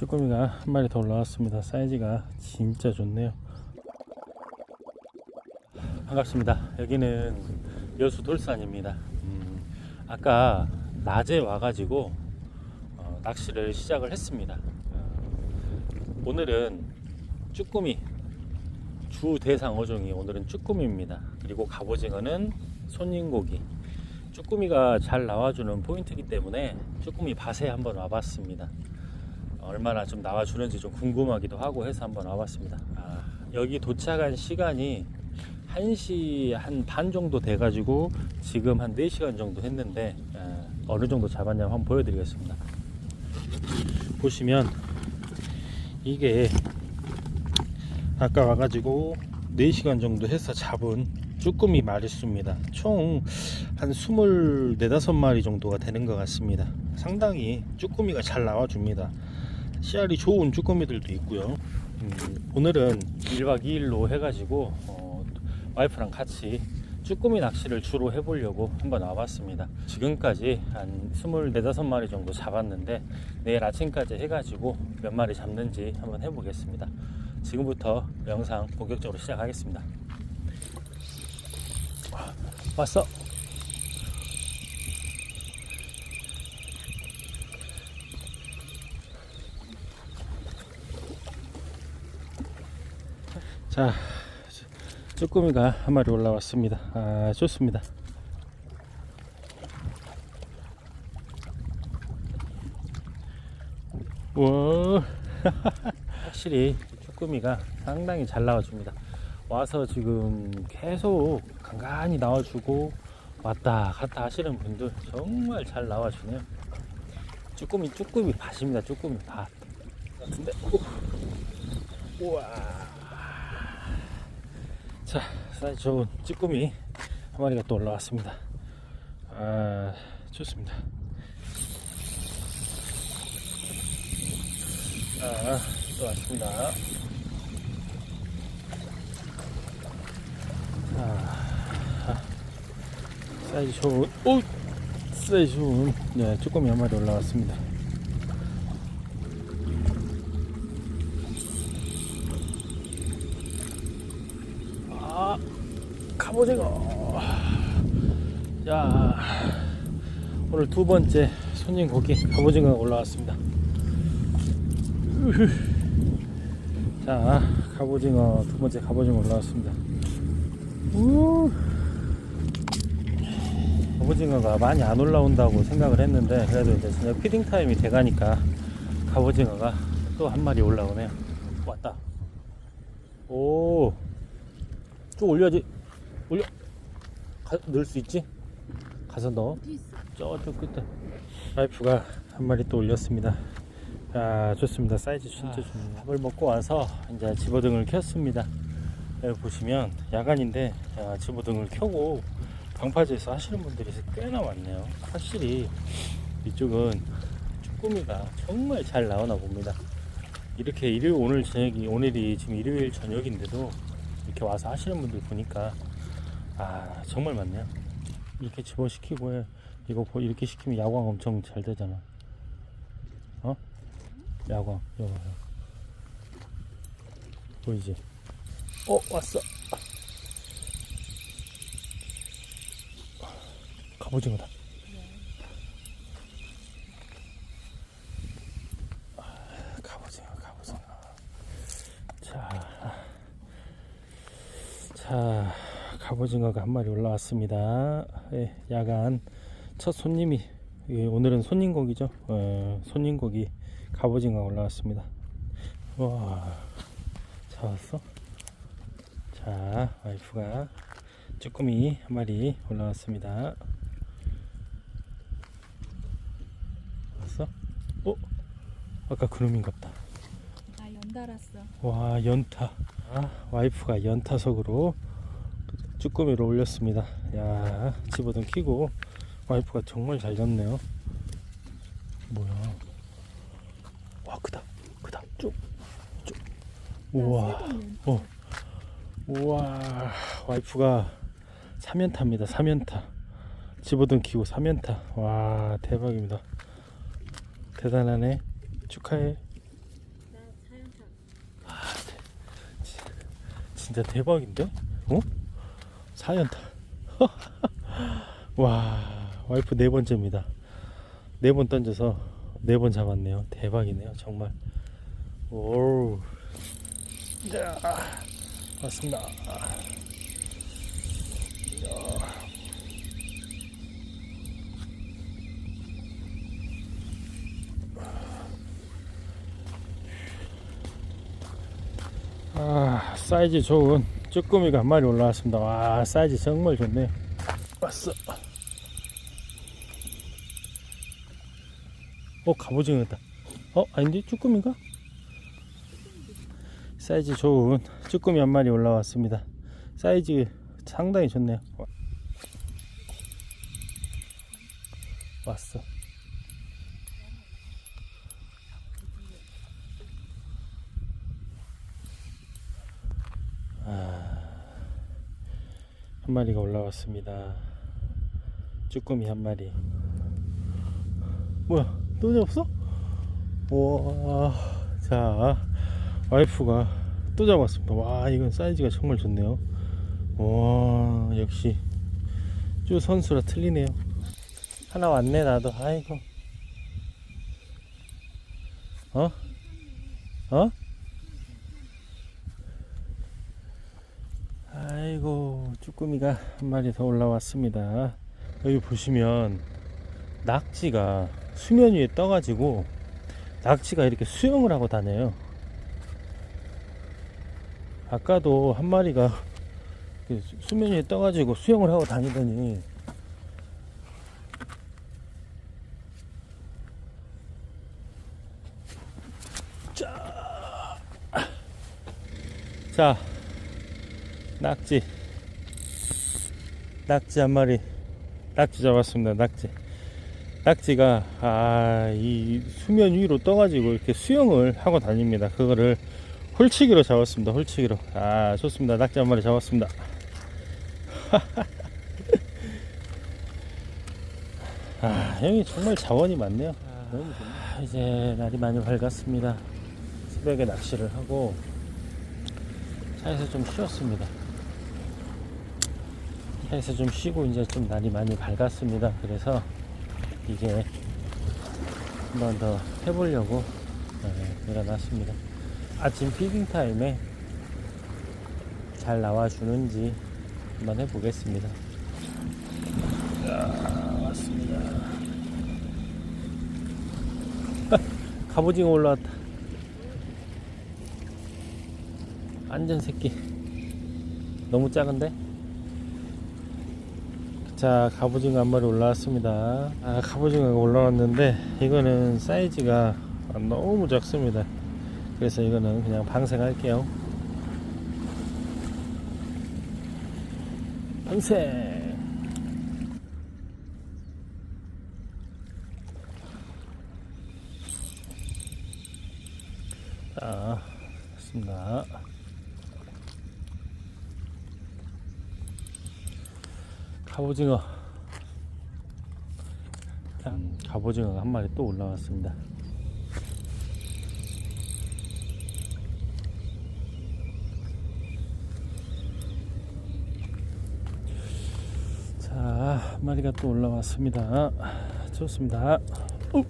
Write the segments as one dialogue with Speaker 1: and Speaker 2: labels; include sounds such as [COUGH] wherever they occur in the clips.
Speaker 1: 쭈꾸미가 한 마리 더 올라왔습니다. 사이즈가 진짜 좋네요. 반갑습니다. 여기는 여수 돌산입니다. 음, 아까 낮에 와가지고 어, 낚시를 시작을 했습니다. 어, 오늘은 쭈꾸미 주 대상 어종이 오늘은 쭈꾸미입니다. 그리고 갑오징어는 손님고기. 쭈꾸미가 잘 나와주는 포인트이기 때문에 쭈꾸미 밭에 한번 와봤습니다. 얼마나 좀 나와주는지 좀 궁금하기도 하고 해서 한번 와봤습니다. 아, 여기 도착한 시간이 1시 한 반 정도 돼가지고 지금 한 4시간 정도 했는데 에, 어느 정도 잡았냐 한번 보여드리겠습니다. 보시면 이게 아까 와가지고 4시간 정도 해서 잡은 쭈꾸미 마리수입니다. 총 한 24, 5마리 정도가 되는 것 같습니다. 상당히 쭈꾸미가 잘 나와줍니다. 씨알이 좋은 쭈꾸미들도 있고요. 음, 오늘은 1박 2일로 해가지고 어, 와이프랑 같이 쭈꾸미 낚시를 주로 해보려고 한번 와봤습니다. 지금까지 한 24, 5마리 정도 잡았는데 내일 아침까지 해가지고 몇 마리 잡는지 한번 해보겠습니다. 지금부터 영상 본격적으로 시작하겠습니다. 왔어. 자, 쭈꾸미가 한 마리 올라왔습니다. 아, 좋습니다. 와, [LAUGHS] 확실히 쭈꾸미가 상당히 잘 나와줍니다. 와서 지금 계속 간간히 나와주고 왔다 갔다 하시는 분들 정말 잘 나와주네요. 쭈꾸미 쭈꾸미 밭입니다. 쭈꾸미 밭. 오. 우와. 자, 사이즈 좋은 찌꾸미 한 마리가 또 올라왔습니다. 아, 좋습니다. 자, 또 왔습니다. 자, 사이즈 좋은, 오! 사이즈 좋은, 네, 쭈꾸미 한 마리 올라왔습니다. 아, 갑오징어. 자, 오늘 두 번째 손님 고기 갑오징어가 올라왔습니다. 자, 갑오징어 두 번째 갑오징어 올라왔습니다. 우. 갑오징어가 많이 안 올라온다고 생각을 했는데 그래도 이제 저녁 피딩 타임이 돼가니까 갑오징어가 또 한 마리 올라오네요. 왔다. 오. 쭉 올려야지. 올려. 가, 넣을 수 있지? 가서 넣어. 저쪽 끝에. 와이프가 한 마리 또 올렸습니다. 아, 좋습니다. 사이즈 진짜 좋네요. 밥을 먹고 와서 이제 집어등을 켰습니다. 여기 보시면 야간인데 아, 집어등을 켜고 방파제에서 하시는 분들이 꽤나 많네요. 확실히 이쪽은 쭈꾸미가 정말 잘 나오나 봅니다. 이렇게 일요일 오늘 저녁이 오늘이 지금 일요일 저녁인데도 이렇게 와서 하시는 분들 보니까 아 정말 많네요. 이렇게 집어시키고 해. 이거 보- 이렇게 시키면 야광 엄청 잘 되잖아. 어? 야광 봐요. 보이지? 어 왔어. 갑오징어다. 아. 자, 자, 갑오징어가 한 마리 올라왔습니다. 예, 야간 첫 손님이 예, 오늘은 손님 고기죠. 어, 손님 고기 갑오징어 올라왔습니다. 와, 잡았어? 자, 와이프가 쭈꾸미 한 마리 올라왔습니다. 왔어? 어? 아까 그놈인갑다.
Speaker 2: 아 연달았어.
Speaker 1: 와 연타 아, 와이프가 연타석으로 쭈꾸미로 올렸습니다. 야 집어등 키고 와이프가 정말 잘 잡네요. 뭐야? 와 크다 크다. 쭉쭉. 우와. 어. 우와 와이프가 3연타입니다 3연타. 집어등 키고 3연타. 와 대박입니다. 대단하네. 축하해. 아, 진짜 대박인데? 어? 4연타. [LAUGHS] 와, 와이프 네 번째입니다. 네 번 던져서 네 번 잡았네요. 대박이네요, 정말. 오. 자, 맞습니다. 아, 사이즈 좋은 쭈꾸미가 한 마리 올라왔습니다. 와, 사이즈 정말 좋네요. 왔어. 어, 갑오징어다. 어, 아닌데? 쭈꾸미인가? 사이즈 좋은 쭈꾸미 한 마리 올라왔습니다. 사이즈 상당히 좋네요. 와- 왔어. 한 마리가 올라왔습니다. 쭈꾸미 한 마리. 뭐야? 또 잡았어? 와, 자, 와이프가 또 잡았습니다. 와, 이건 사이즈가 정말 좋네요. 와, 역시 쭈 선수라 틀리네요. 하나 왔네, 나도. 아이고. 어? 어? 아이고 쭈꾸미가 한 마리 더 올라왔습니다. 여기 보시면 낙지가 수면 위에 떠가지고 낙지가 이렇게 수영을 하고 다녀요. 아까도 한 마리가 수면 위에 떠가지고 수영을 하고 다니더니 자, 자 낙지. 낙지 한 마리. 낙지 잡았습니다 낙지. 낙지가 아 이 수면 위로 떠가지고 이렇게 수영을 하고 다닙니다. 그거를 홀치기로 잡았습니다 홀치기로. 아 좋습니다. 낙지 한 마리 잡았습니다. [LAUGHS] 아 여기 정말 자원이 많네요. 좋네. 이제 날이 많이 밝았습니다. 새벽에 낚시를 하고 차에서 좀 쉬었습니다. 차에서 좀 쉬고 이제 좀 날이 많이 밝았습니다. 그래서 이제 한번 더 해보려고 네, 일어났습니다. 아침 피딩 타임에 잘 나와주는지 한번 해보겠습니다. 야, 왔습니다. [LAUGHS] 갑오징어 올라왔다. 완전 새끼 너무 작은데 자 갑오징어 한 마리 올라왔습니다. 아 갑오징어가 올라왔는데 이거는 사이즈가 너무 작습니다. 그래서 이거는 그냥 방생할게요. 방생! 자 됐습니다 갑오징어 자, 갑오징어가 한 마리 또 올라왔습니다 자, 한 마리가 또 올라왔습니다. 좋습니다. 오!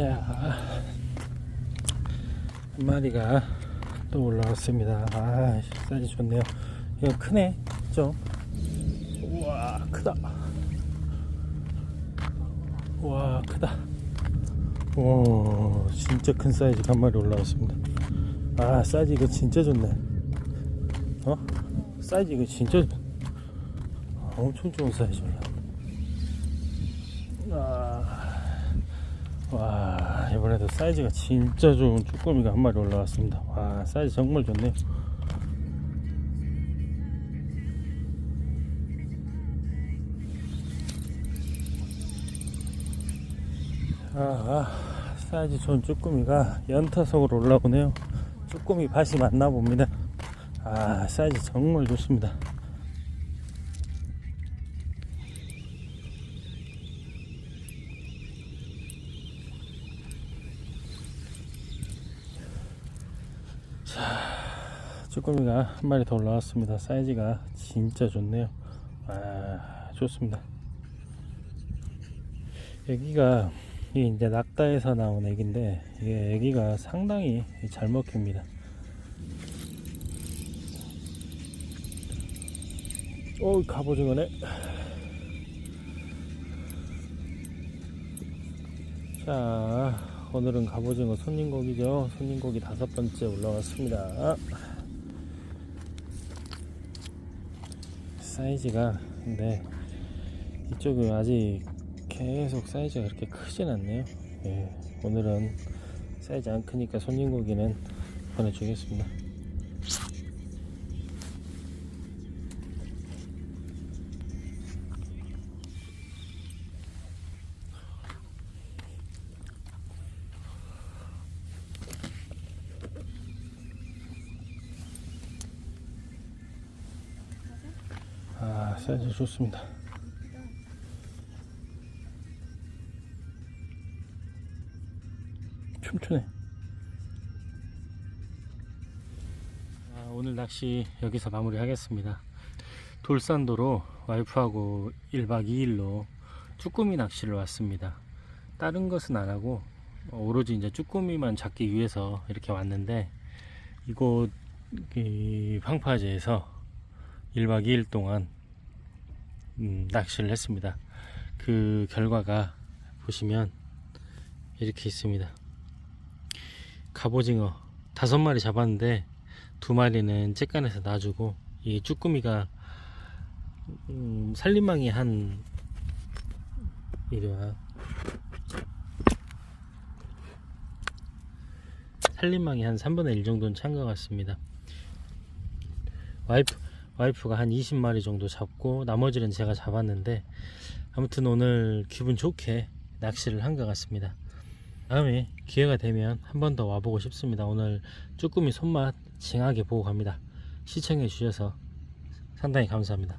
Speaker 1: 자, 한 마리가 또 올라왔습니다. 아, 사이즈 좋네요. 이거 크네, 좀. 우와, 크다. 우와, 크다. 오, 진짜 큰 사이즈 한 마리 올라왔습니다. 아, 사이즈 이거 진짜 좋네. 어? 사이즈 이거 진짜 엄청 좋은 사이즈입니다. 아. 와 이번에도 사이즈가 진짜 좋은 쭈꾸미가 한 마리 올라왔습니다 와 사이즈 정말 좋네요 아, 아 사이즈 좋은 쭈꾸미가 연타석으로 올라오네요. 쭈꾸미 밭이 맞나 봅니다. 아, 사이즈 정말 좋습니다. 자, 쭈꾸미가 한 마리 더 올라왔습니다. 사이즈가 진짜 좋네요. 아, 좋습니다. 여기가 이게 이제 낙다에서 나온 애기인데 이게 애기가 상당히 잘 먹힙니다. 오 갑오징어네. 자 오늘은 갑오징어 손님고기죠. 손님고기 다섯 번째 올라왔습니다. 사이즈가 근데 이쪽은 아직 계속 사이즈가 그렇게 크진 않네요. 예, 오늘은 사이즈 안 크니까 손님 고기는 보내주겠습니다. 아, 사이즈 좋습니다. 춤추네. 아, 오늘 낚시 여기서 마무리 하겠습니다. 돌산도로 와이프하고 1박 2일로 쭈꾸미 낚시를 왔습니다. 다른 것은 안 하고 어, 오로지 이제 쭈꾸미만 잡기 위해서 이렇게 왔는데 이곳 이 황파제에서 1박 2일 동안 음, 낚시를 했습니다. 그 결과가 보시면 이렇게 있습니다. 갑오징어 다섯 마리 잡았는데 두 마리는 쬐깐에서 놔주고 이 쭈꾸미가 음, 살림망이 한 이리와 살림망이 한 3분의 1 정도는 찬 것 같습니다. 와이프 와이프가 한 20마리 정도 잡고 나머지는 제가 잡았는데 아무튼 오늘 기분 좋게 낚시를 한 것 같습니다. 다음에 기회가 되면 한 번 더 와보고 싶습니다. 오늘 쭈꾸미 손맛 징하게 보고 갑니다. 시청해 주셔서 상당히 감사합니다.